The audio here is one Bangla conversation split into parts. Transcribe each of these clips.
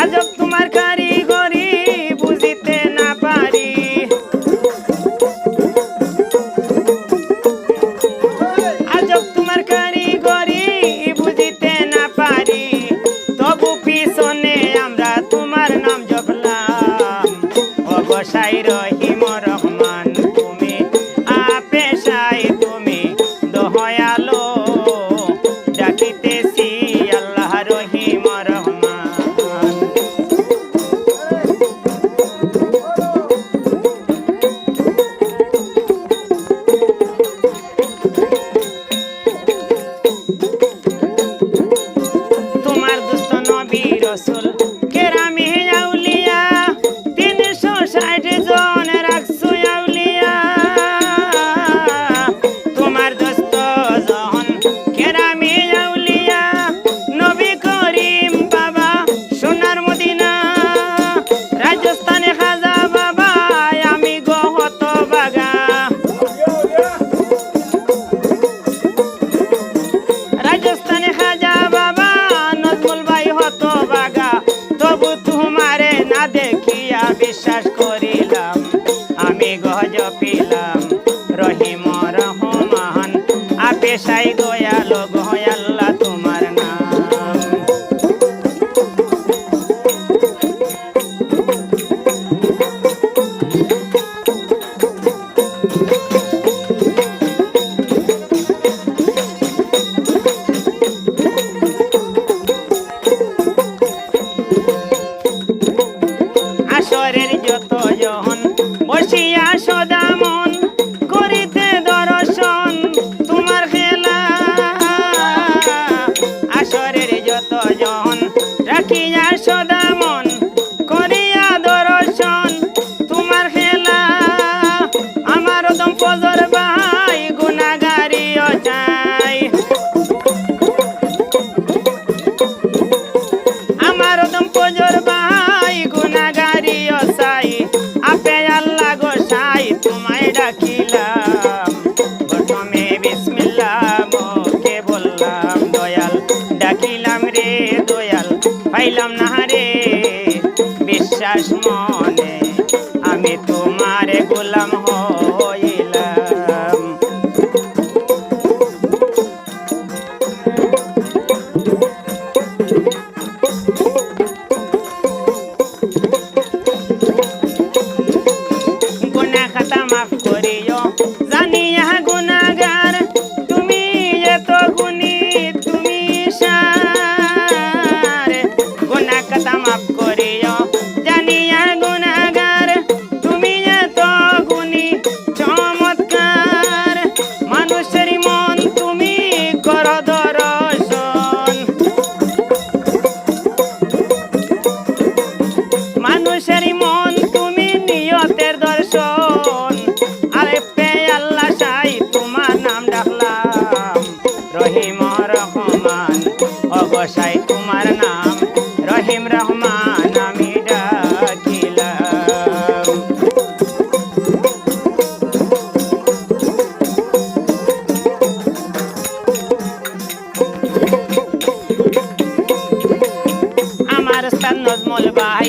আজব তোমার কারিগরি বুঝিতে না পারি। আজব তোমার কারিগরি বুঝিতে না পারি। তবু পিছনে আমরা তোমার নাম জপলাম। অবসাই রহিম রসুল। কেরামি আউলিয়া, তিনশো ষাট জন রাখছো আউলিয়া। তোমার দোস্ত জন কেরামি আউলিয়া, নবী করিম বাবা, সোনার মদিনা। রাজস্থানে খাজা বাবা, আমি গহত বাগা রাজস্থানে গজ পিলাম রহিম রহমান। আপে সাই দয়াল গয়াল্লা সদা পাইলাম না রে। বিশ্বাস মনে আমি তোমার গোলাম হইলাম। মানুষের মন, তুমি নিয়তের দর্শন। আরে পে আল্লাহ সাই, তোমার নাম ডাকলাম। রহিম রহমান অগসাই তোমার নাম। রহিম রহমান, আমি ডাকিলাম। আমার স্থান নজমল ভাই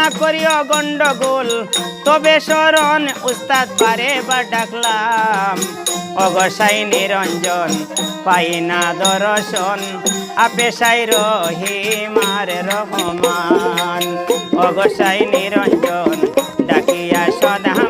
না করিও গন্ডগোল, তবে শরণ উস্তাদ পারে বা ডাকলাম। অগসাই নিরঞ্জন, পাই না দর্শন আপেশাই রহিমার রহমান। অগসাই নিরঞ্জন, ডাকিয়া আপেশাই